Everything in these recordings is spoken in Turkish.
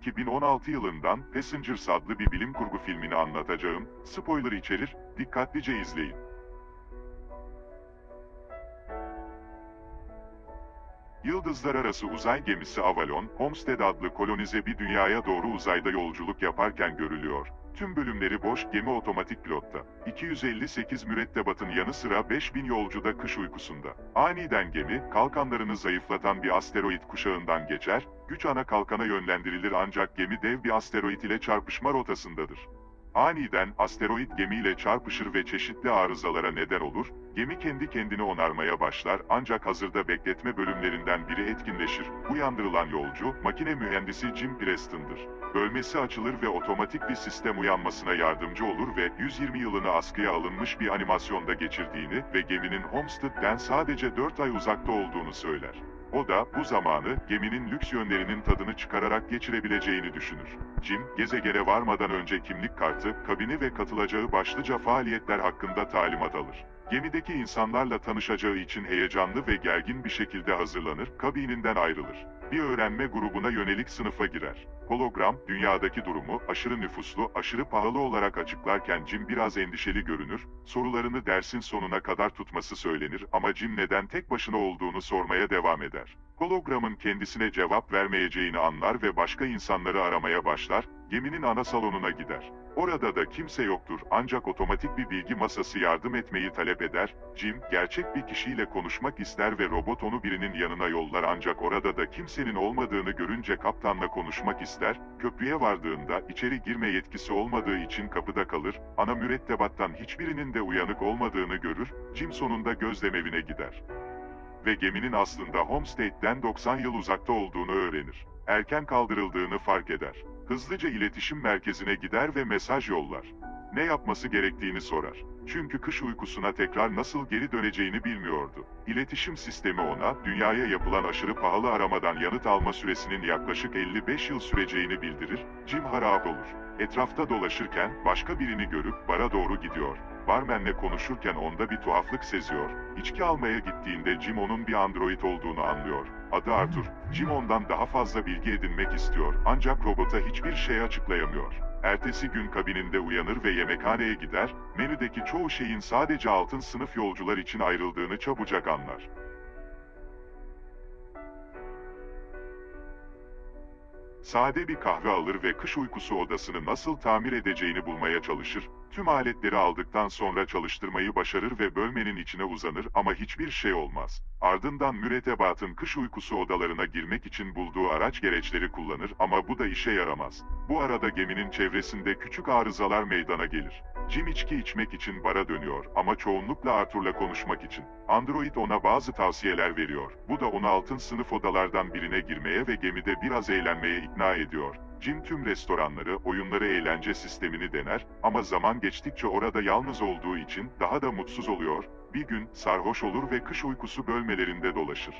2016 yılından Passengers adlı bir bilim kurgu filmini anlatacağım. Spoiler içerir, dikkatlice izleyin. Yıldızlar arası uzay gemisi Avalon, Homestead adlı kolonize bir dünyaya doğru uzayda yolculuk yaparken görülüyor. Tüm bölümleri boş gemi otomatik pilotta. 258 mürettebatın yanı sıra 5000 yolcu da kış uykusunda. Aniden gemi, kalkanlarını zayıflatan bir asteroid kuşağından geçer, güç ana kalkana yönlendirilir ancak gemi dev bir asteroid ile çarpışma rotasındadır. Aniden asteroid gemiyle çarpışır ve çeşitli arızalara neden olur, gemi kendi kendini onarmaya başlar ancak hazırda bekletme bölümlerinden biri etkinleşir. Uyandırılan yolcu, makine mühendisi Jim Preston'dır. Bölmesi açılır ve otomatik bir sistem uyanmasına yardımcı olur ve 120 yılını askıya alınmış bir animasyonda geçirdiğini ve geminin Homestead'den sadece 4 ay uzakta olduğunu söyler. O da bu zamanı geminin lüks yönlerinin tadını çıkararak geçirebileceğini düşünür. Jim, gezegene varmadan önce kimlik kartı, kabini ve katılacağı başlıca faaliyetler hakkında talimat alır. Gemideki insanlarla tanışacağı için heyecanlı ve gergin bir şekilde hazırlanır, kabininden ayrılır. Bir öğrenme grubuna yönelik sınıfa girer. Hologram, dünyadaki durumu aşırı nüfuslu, aşırı pahalı olarak açıklarken Jim biraz endişeli görünür, sorularını dersin sonuna kadar tutması söylenir ama Jim neden tek başına olduğunu sormaya devam eder. Hologramın kendisine cevap vermeyeceğini anlar ve başka insanları aramaya başlar, geminin ana salonuna gider. Orada da kimse yoktur ancak otomatik bir bilgi masası yardım etmeyi talep eder. Jim, gerçek bir kişiyle konuşmak ister ve robot onu birinin yanına yollar ancak orada da kimsenin olmadığını görünce kaptanla konuşmak ister. Köprüye vardığında içeri girme yetkisi olmadığı için kapıda kalır. Ana mürettebattan hiçbirinin de uyanık olmadığını görür. Jim sonunda gözlemevine gider. Ve geminin aslında Homestead'den 90 yıl uzakta olduğunu öğrenir. Erken kaldırıldığını fark eder. Hızlıca iletişim merkezine gider ve mesaj yollar. Ne yapması gerektiğini sorar. Çünkü kış uykusuna tekrar nasıl geri döneceğini bilmiyordu. İletişim sistemi ona, dünyaya yapılan aşırı pahalı aramadan yanıt alma süresinin yaklaşık 55 yıl süreceğini bildirir. Jim harap olur. Etrafta dolaşırken başka birini görüp bara doğru gidiyor. Barmenle konuşurken onda bir tuhaflık seziyor. İçki almaya gittiğinde Jim onun bir android olduğunu anlıyor. Adı Arthur. Jim ondan daha fazla bilgi edinmek istiyor ancak robota hiçbir şey açıklayamıyor. Ertesi gün kabininde uyanır ve yemekhaneye gider, menüdeki çoğu şeyin sadece altın sınıf yolcular için ayrıldığını çabucak anlar. Sade bir kahve alır ve kış uykusu odasını nasıl tamir edeceğini bulmaya çalışır. Tüm aletleri aldıktan sonra çalıştırmayı başarır ve bölmenin içine uzanır ama hiçbir şey olmaz. Ardından mürettebatın kış uykusu odalarına girmek için bulduğu araç gereçleri kullanır ama bu da işe yaramaz. Bu arada geminin çevresinde küçük arızalar meydana gelir. Jim içki içmek için bara dönüyor ama çoğunlukla Arthur'la konuşmak için. Android ona bazı tavsiyeler veriyor. Bu da onu altın sınıf odalardan birine girmeye ve gemide biraz eğlenmeye ikna ediyor. Jim tüm restoranları, oyunları eğlence sistemini dener ama zaman geçtikçe orada yalnız olduğu için daha da mutsuz oluyor. Bir gün sarhoş olur ve kış uykusu bölmelerinde dolaşır.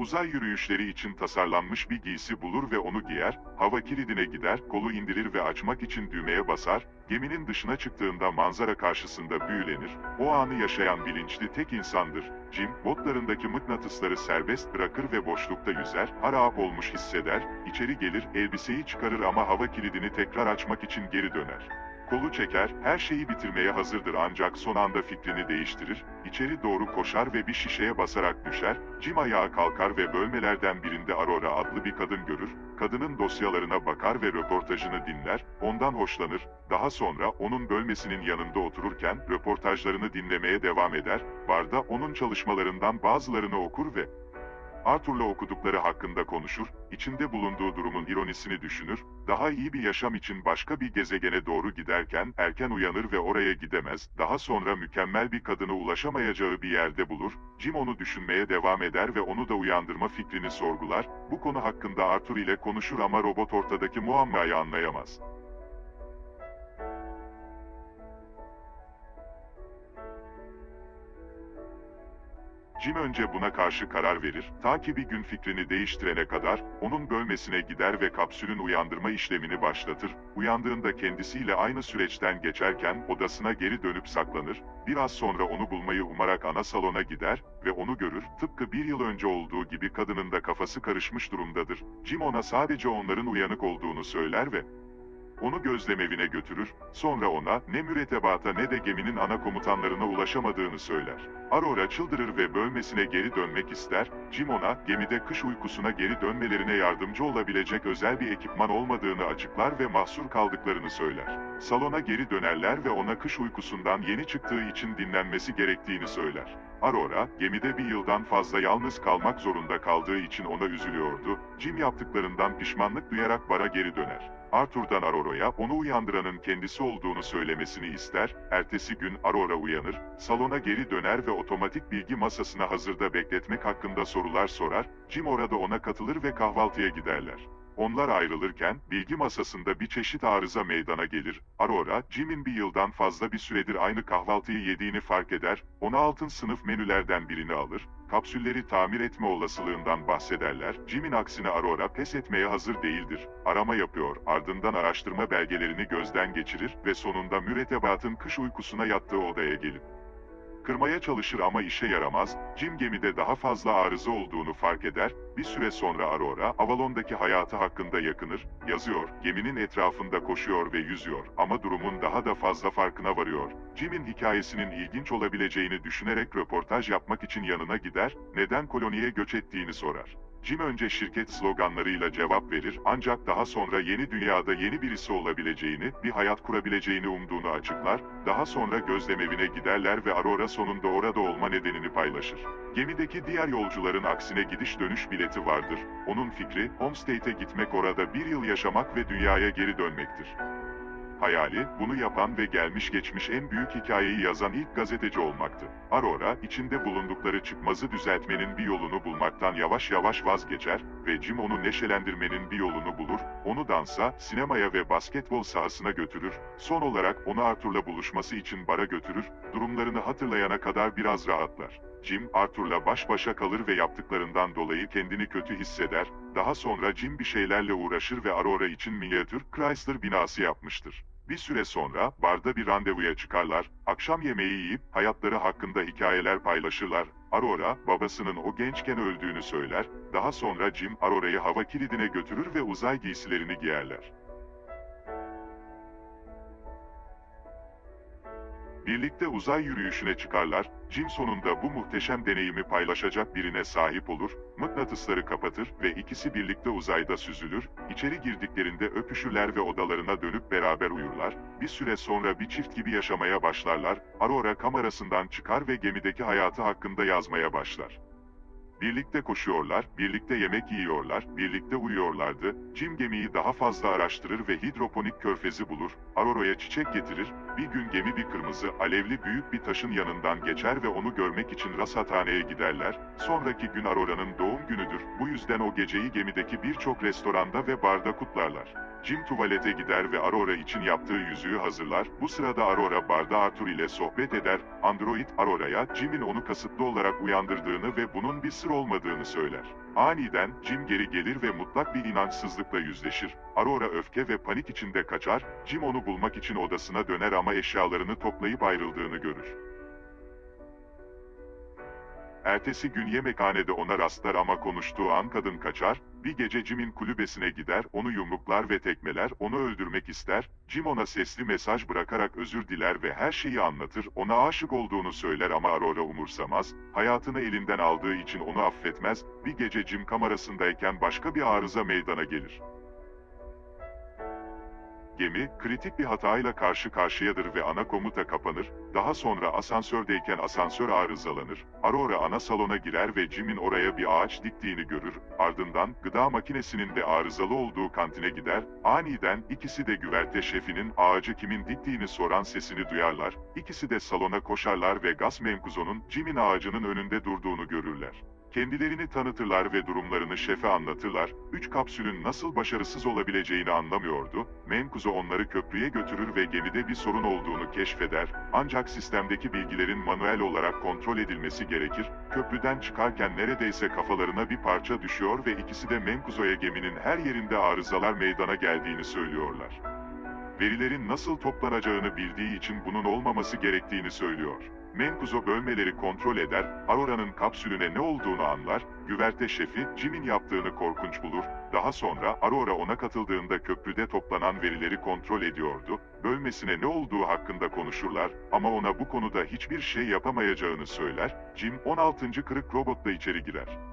Uzay yürüyüşleri için tasarlanmış bir giysi bulur ve onu giyer, hava kilidine gider, kolu indirir ve açmak için düğmeye basar, geminin dışına çıktığında manzara karşısında büyülenir, o anı yaşayan bilinçli tek insandır. Jim, botlarındaki mıknatısları serbest bırakır ve boşlukta yüzer, harap olmuş hisseder, içeri gelir, elbiseyi çıkarır ama hava kilidini tekrar açmak için geri döner. Kolu çeker, her şeyi bitirmeye hazırdır ancak son anda fikrini değiştirir, içeri doğru koşar ve bir şişeye basarak düşer, Jim ayağa kalkar ve bölmelerden birinde Aurora adlı bir kadın görür, kadının dosyalarına bakar ve röportajını dinler, ondan hoşlanır, daha sonra onun bölmesinin yanında otururken röportajlarını dinlemeye devam eder, barda onun çalışmalarından bazılarını okur ve Arthur'la okudukları hakkında konuşur, içinde bulunduğu durumun ironisini düşünür, daha iyi bir yaşam için başka bir gezegene doğru giderken erken uyanır ve oraya gidemez, daha sonra mükemmel bir kadına ulaşamayacağı bir yerde bulur, Jim onu düşünmeye devam eder ve onu da uyandırma fikrini sorgular, bu konu hakkında Arthur ile konuşur ama robot ortadaki muammayı anlayamaz. Jim önce buna karşı karar verir, ta ki bir gün fikrini değiştirene kadar, onun bölmesine gider ve kapsülün uyandırma işlemini başlatır. Uyandığında kendisiyle aynı süreçten geçerken odasına geri dönüp saklanır, biraz sonra onu bulmayı umarak ana salona gider ve onu görür, tıpkı bir yıl önce olduğu gibi kadının da kafası karışmış durumdadır. Jim ona sadece onların uyanık olduğunu söyler ve onu gözlem evine götürür, sonra ona ne mürettebata ne de geminin ana komutanlarına ulaşamadığını söyler. Aurora çıldırır ve bölmesine geri dönmek ister, Jim ona gemide kış uykusuna geri dönmelerine yardımcı olabilecek özel bir ekipman olmadığını açıklar ve mahsur kaldıklarını söyler. Salona geri dönerler ve ona kış uykusundan yeni çıktığı için dinlenmesi gerektiğini söyler. Aurora, gemide bir yıldan fazla yalnız kalmak zorunda kaldığı için ona üzülüyordu. Jim yaptıklarından pişmanlık duyarak bara geri döner. Arthur'dan Aurora'ya onu uyandıranın kendisi olduğunu söylemesini ister. Ertesi gün Aurora uyanır, salona geri döner ve otomatik bilgi masasına hazırda bekletmek hakkında sorular sorar. Jim orada ona katılır ve kahvaltıya giderler. Onlar ayrılırken, bilgi masasında bir çeşit arıza meydana gelir. Aurora, Jim'in bir yıldan fazla bir süredir aynı kahvaltıyı yediğini fark eder, ona altın sınıf menülerden birini alır, kapsülleri tamir etme olasılığından bahsederler. Jim'in aksine Aurora pes etmeye hazır değildir. Arama yapıyor, ardından araştırma belgelerini gözden geçirir ve sonunda mürettebatın kış uykusuna yattığı odaya gelip Kırmaya çalışır ama işe yaramaz, Jim gemide daha fazla arıza olduğunu fark eder, bir süre sonra Aurora, Avalon'daki hayatı hakkında yakınır, yazıyor, geminin etrafında koşuyor ve yüzüyor ama durumun daha da fazla farkına varıyor. Jim'in hikayesinin ilginç olabileceğini düşünerek röportaj yapmak için yanına gider, neden koloniye göç ettiğini sorar. Jim önce şirket sloganlarıyla cevap verir ancak daha sonra yeni dünyada yeni birisi olabileceğini, bir hayat kurabileceğini umduğunu açıklar, daha sonra gözlem evine giderler ve Aurora sonunda orada olma nedenini paylaşır. Gemideki diğer yolcuların aksine gidiş dönüş bileti vardır. Onun fikri, Homestate'e gitmek orada bir yıl yaşamak ve dünyaya geri dönmektir. Hayali, bunu yapan ve gelmiş geçmiş en büyük hikayeyi yazan ilk gazeteci olmaktı. Aurora, içinde bulundukları çıkmazı düzeltmenin bir yolunu bulmaktan yavaş yavaş vazgeçer ve Jim onu neşelendirmenin bir yolunu bulur, onu dansa, sinemaya ve basketbol sahasına götürür, son olarak onu Arthur'la buluşması için bara götürür, durumlarını hatırlayana kadar biraz rahatlar. Jim, Arthur'la baş başa kalır ve yaptıklarından dolayı kendini kötü hisseder, daha sonra Jim bir şeylerle uğraşır ve Aurora için minyatür Chrysler binası yapmıştır. Bir süre sonra barda bir randevuya çıkarlar, akşam yemeği yiyip hayatları hakkında hikayeler paylaşırlar. Aurora, babasının o gençken öldüğünü söyler, daha sonra Jim Aurora'yı hava kilidine götürür ve uzay giysilerini giyerler. Birlikte uzay yürüyüşüne çıkarlar, Jim sonunda bu muhteşem deneyimi paylaşacak birine sahip olur, mıknatısları kapatır ve ikisi birlikte uzayda süzülür, içeri girdiklerinde öpüşürler ve odalarına dönüp beraber uyurlar, bir süre sonra bir çift gibi yaşamaya başlarlar, Aurora kamerasından çıkar ve gemideki hayatı hakkında yazmaya başlar. Birlikte koşuyorlar, birlikte yemek yiyorlar, birlikte uyuyorlardı. Jim gemiyi daha fazla araştırır ve hidroponik körfezi bulur. Aurora'ya çiçek getirir. Bir gün gemi bir kırmızı, alevli büyük bir taşın yanından geçer ve onu görmek için rasathaneye giderler. Sonraki gün Aurora'nın doğum günüdür. Bu yüzden o geceyi gemideki birçok restoranda ve barda kutlarlar. Jim tuvalete gider ve Aurora için yaptığı yüzüğü hazırlar. Bu sırada Aurora barda Arthur ile sohbet eder. Android Aurora'ya Jim'in onu kasıtlı olarak uyandırdığını ve bunun bir sır olmadığını söyler. Aniden Jim geri gelir ve mutlak bir inançsızlıkla yüzleşir. Aurora öfke ve panik içinde kaçar. Jim onu bulmak için odasına döner ama eşyalarını toplayıp ayrıldığını görür. Ertesi gün yemekhanede ona rastlar ama konuştuğu an kadın kaçar, bir gece Jim'in kulübesine gider, onu yumruklar ve tekmeler, onu öldürmek ister, Jim ona sesli mesaj bırakarak özür diler ve her şeyi anlatır, ona aşık olduğunu söyler ama Aurora umursamaz, hayatını elinden aldığı için onu affetmez, bir gece Jim kamerasındayken başka bir arıza meydana gelir. Gemi, kritik bir hatayla karşı karşıyadır ve ana komuta kapanır, daha sonra asansördeyken asansör arızalanır, Aurora ana salona girer ve Jim'in oraya bir ağaç diktiğini görür, ardından gıda makinesinin de arızalı olduğu kantine gider, aniden ikisi de güverte şefinin ağacı kimin diktiğini soran sesini duyarlar, ikisi de salona koşarlar ve gaz menkuzonun Jim'in ağacının önünde durduğunu görürler. Kendilerini tanıtırlar ve durumlarını şefe anlatırlar. Üç kapsülün nasıl başarısız olabileceğini anlamıyordu. Menkuzo onları köprüye götürür ve gemide bir sorun olduğunu keşfeder. Ancak sistemdeki bilgilerin manuel olarak kontrol edilmesi gerekir. Köprüden çıkarken neredeyse kafalarına bir parça düşüyor ve ikisi de Menkuzo'ya geminin her yerinde arızalar meydana geldiğini söylüyorlar. Verilerin nasıl toplanacağını bildiği için bunun olmaması gerektiğini söylüyor. Menkuzo bölmeleri kontrol eder, Aurora'nın kapsülüne ne olduğunu anlar, güverte şefi Jim'in yaptığını korkunç bulur, daha sonra Aurora ona katıldığında köprüde toplanan verileri kontrol ediyordu, bölmesine ne olduğu hakkında konuşurlar ama ona bu konuda hiçbir şey yapamayacağını söyler, Jim 16. kırık robotla içeri girer.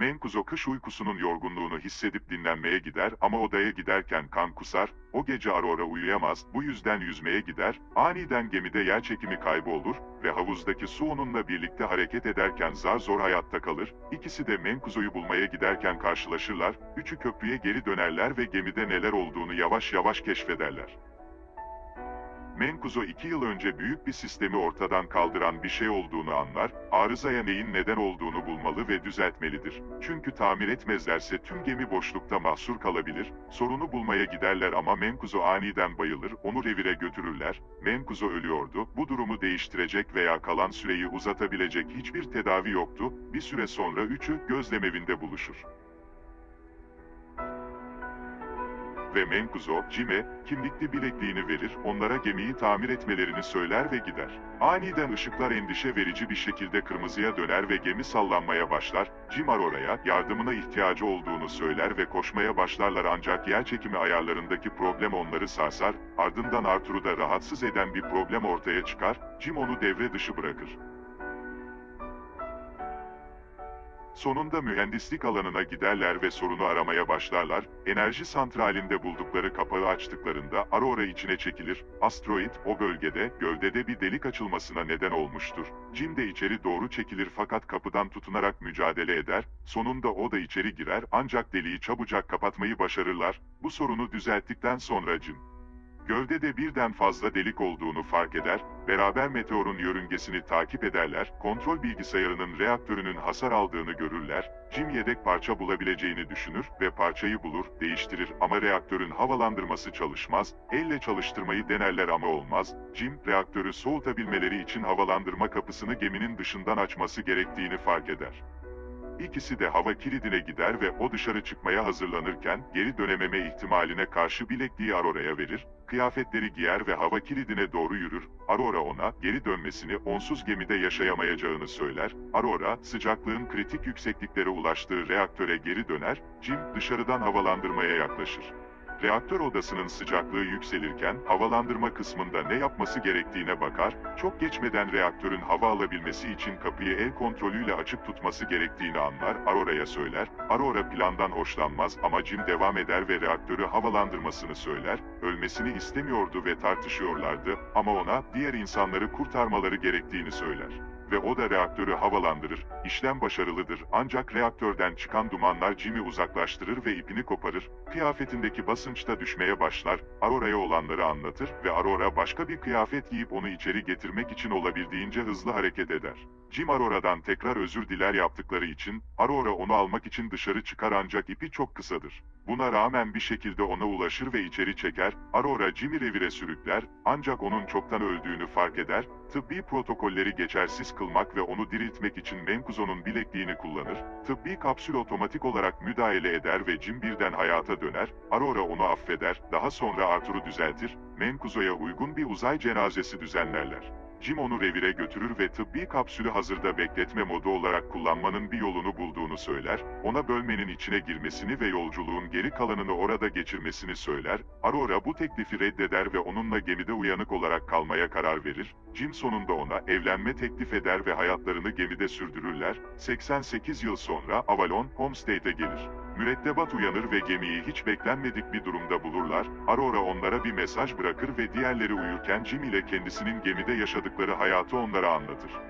Menkuzo kış uykusunun yorgunluğunu hissedip dinlenmeye gider ama odaya giderken kan kusar, o gece Aurora uyuyamaz, bu yüzden yüzmeye gider, aniden gemide yer çekimi kaybolur ve havuzdaki su onunla birlikte hareket ederken zar zor hayatta kalır, İkisi de Menkuzo'yu bulmaya giderken karşılaşırlar, üçü köprüye geri dönerler ve gemide neler olduğunu yavaş yavaş keşfederler. Menkuzo iki yıl önce büyük bir sistemi ortadan kaldıran bir şey olduğunu anlar, arızaya neyin neden olduğunu bulmalı ve düzeltmelidir. Çünkü tamir etmezlerse tüm gemi boşlukta mahsur kalabilir, sorunu bulmaya giderler ama Menkuzo aniden bayılır, onu revire götürürler. Menkuzo ölüyordu, bu durumu değiştirecek veya kalan süreyi uzatabilecek hiçbir tedavi yoktu, bir süre sonra üçü gözlemevinde buluşur. Ve Menkuzo, Jim'e, kimlikli bilekliğini verir, onlara gemiyi tamir etmelerini söyler ve gider. Aniden ışıklar endişe verici bir şekilde kırmızıya döner ve gemi sallanmaya başlar, Jim Aurora'ya yardımına ihtiyacı olduğunu söyler ve koşmaya başlarlar ancak yer çekimi ayarlarındaki problem onları sarsar, ardından Arthur'u da rahatsız eden bir problem ortaya çıkar, Jim onu devre dışı bırakır. Sonunda mühendislik alanına giderler ve sorunu aramaya başlarlar. Enerji santralinde buldukları kapağı açtıklarında Aurora içine çekilir. Asteroid o bölgede, gövdede bir delik açılmasına neden olmuştur. Jim de içeri doğru çekilir fakat kapıdan tutunarak mücadele eder. Sonunda o da içeri girer ancak deliği çabucak kapatmayı başarırlar. Bu sorunu düzelttikten sonra Jim, Gövdede birden fazla delik olduğunu fark eder, beraber meteorun yörüngesini takip ederler, kontrol bilgisayarının reaktörünün hasar aldığını görürler, Jim yedek parça bulabileceğini düşünür ve parçayı bulur, değiştirir ama reaktörün havalandırması çalışmaz, elle çalıştırmayı denerler ama olmaz, Jim, reaktörü soğutabilmeleri için havalandırma kapısını geminin dışından açması gerektiğini fark eder. İkisi de hava kilidine gider ve o dışarı çıkmaya hazırlanırken geri dönememe ihtimaline karşı bilekliği Aurora'ya verir, kıyafetleri giyer ve hava kilidine doğru yürür. Aurora ona geri dönmesini onsuz gemide yaşayamayacağını söyler. Aurora sıcaklığın kritik yüksekliklere ulaştığı reaktöre geri döner, Jim dışarıdan havalandırmaya yaklaşır. Reaktör odasının sıcaklığı yükselirken havalandırma kısmında ne yapması gerektiğine bakar, çok geçmeden reaktörün hava alabilmesi için kapıyı el kontrolüyle açık tutması gerektiğini anlar, Aurora'ya söyler. Aurora plandan hoşlanmaz ama Jim devam eder ve reaktörü havalandırmasını söyler, ölmesini istemiyordu ve tartışıyorlardı ama ona diğer insanları kurtarmaları gerektiğini söyler ve o da reaktörü havalandırır. İşlem başarılıdır ancak reaktörden çıkan dumanlar Jim'i uzaklaştırır ve ipini koparır. Kıyafetindeki basınçta düşmeye başlar. Aurora'ya olanları anlatır ve Aurora başka bir kıyafet giyip onu içeri getirmek için olabildiğince hızlı hareket eder. Jim Aurora'dan tekrar özür diler yaptıkları için, Aurora onu almak için dışarı çıkar ancak ipi çok kısadır. Buna rağmen bir şekilde ona ulaşır ve içeri çeker, Aurora Jim'i revire sürükler, ancak onun çoktan öldüğünü fark eder, tıbbi protokolleri geçersiz kılmak ve onu diriltmek için Menkuzo'nun bilekliğini kullanır, tıbbi kapsül otomatik olarak müdahale eder ve Jim birden hayata döner, Aurora onu affeder, daha sonra Arthur'u düzeltir, Menkuzo'ya uygun bir uzay cenazesi düzenlerler. Jim onu revire götürür ve tıbbi kapsülü hazırda bekletme modu olarak kullanmanın bir yolunu bulduğunu söyler, ona bölmenin içine girmesini ve yolculuğun geri kalanını orada geçirmesini söyler, Aurora bu teklifi reddeder ve onunla gemide uyanık olarak kalmaya karar verir, Jim sonunda ona evlenme teklif eder ve hayatlarını gemide sürdürürler, 88 yıl sonra Avalon, Homestead'e gelir. Mürettebat uyanır ve gemiyi hiç beklenmedik bir durumda bulurlar, Aurora onlara bir mesaj bırakır ve diğerleri uyurken Jim ile kendisinin gemide yaşadıkları hayatı onlara anlatır.